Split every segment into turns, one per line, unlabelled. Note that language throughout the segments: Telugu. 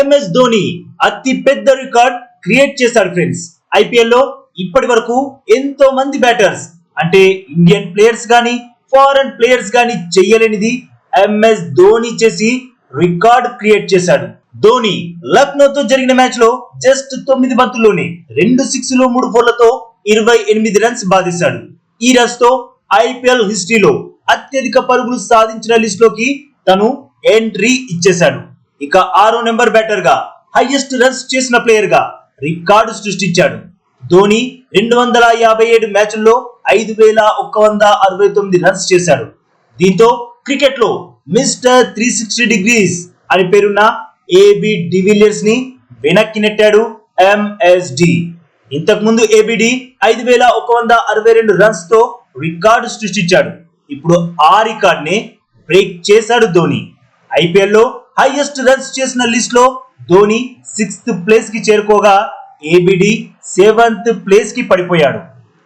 ఎంఎస్ ధోని అతి పెద్ద రికార్డ్ క్రియేట్ చేశాడు ఫ్రెండ్స్. ఐపీఎల్లో ఇప్పటి వరకు ఎంతో మంది బ్యాటర్స్ అంటే ఇండియన్ ప్లేయర్స్ గాని ఫారెన్ ప్లేయర్స్ గాని చెయ్యలేనిది ఎంఎస్ ధోని చేసి రికార్డ్ క్రియేట్ చేశాడు. ధోని లక్నోతో జరిగిన మ్యాచ్లో జస్ట్ తొమ్మిది బంతుల్లోనే రెండు సిక్స్లో మూడు ఫోర్లతో ఇరవై ఎనిమిది రన్స్ బాధిస్తాడు. ఈ రన్స్తో ఐపీఎల్ హిస్టరీలో అత్యధిక పరుగులు సాధించిన లిస్ట్లోకి తను ఎంట్రీ ఇచ్చేశాడు. ఇక ఆరో నెంబర్ బ్యాటర్గా హైయెస్ట్ రన్స్ చేసిన ప్లేయర్గా రికార్డు సృష్టించాడు. ధోని రెండు వందల యాభై ఏడు మ్యాచ్ల్లో ఐదు వేల ఒక్క వంద అరవై తొమ్మిది రన్స్ చేశాడు. దీంతో క్రికెట్లో మిస్టర్ త్రీ సిక్స్టీ డిగ్రీస్ అని పేరున్న ఏబి డివిలియర్స్ని వెనక్కి నెట్టాడు ఎంఎస్డి ఇంతకుముందు ఏబిడి ఐదు వేల ఒక వంద అరవై రెండు రన్స్తో రికార్డు సృష్టించాడు. ఇప్పుడు ఆ రికార్డ్ని బ్రేక్ చేశాడు ధోని. ఐపీఎల్లో హైయెస్ట్ రన్స్ చేసిన లిస్ట్లో ధోని సిక్స్త్ ప్లేస్కి చేరుకోగా ఏబిడి సెవెంత్ ప్లేస్కి పడిపోయాడు.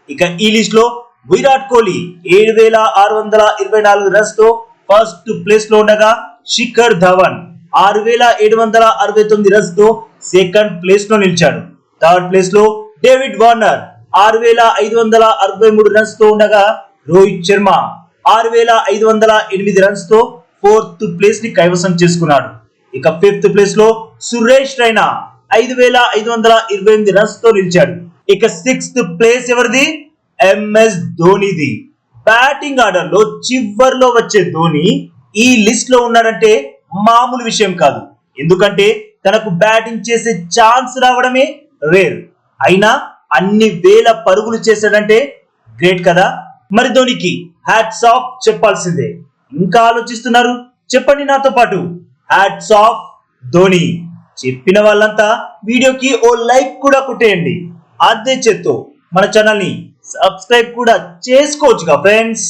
ఇక ఈ లిస్ట్లో విరాట్ కోహ్లీ ఏడు వేల ఆరు వందల ఇరవై నాలుగు రన్స్తో ఫస్ట్ ప్లేస్లో ఉండగా శిఖర్ ధవన్ ఆరు వేల ఏడు వందల అరవై తొమ్మిది రన్స్తో సెకండ్ ప్లేస్లో నిలిచాడు. థర్డ్ ప్లేస్లో డేవిడ్ వార్నర్ ఆరు వేల ఐదు వందల అరవై మూడు రన్స్తో ఉండగా రోహిత్ శర్మ ఆరు వేల ఐదు వందల ఎనిమిది రన్స్తో ఫోర్త్ ప్లేస్ని కైవసం చేసుకున్నాడు. ఇక ఫిఫ్త్ ప్లేస్లో సురేష్ రైనా ఐదు వేల ఐదు వందల ఇరవై ఎనిమిది రన్స్తో నిలిచాడు. ఇక సిక్స్త్ ప్లేస్ ఎవరిది? ఎంఎస్ ధోనిది. బ్యాటింగ్ ఆర్డర్లో చివర్లో వచ్చే ధోని ఈ లిస్ట్లో ఉన్నాడంటే మామూలు విషయం కాదు. ఎందుకంటే తనకు బ్యాటింగ్ చేసే ఛాన్స్ రావడమే రేర్ అయినా అన్ని వేల పరుగులు చేశాడంటే గ్రేట్ కదా. మరి ధోనికి హ్యాట్స్ ఆఫ్ చెప్పాల్సిందే. ఇంకా ఆలోచిస్తున్నారు? చెప్పండి నాతో పాటు. Hats off Dhoni. చెప్పిన వాళ్ళంతా వీడియోకి ఓ లైక్ కూడా కొట్టేయండి. అదే చేత్తో మన ఛానల్ని సబ్స్క్రైబ్ కూడా చేసుకోవచ్చుగా ఫ్రెండ్స్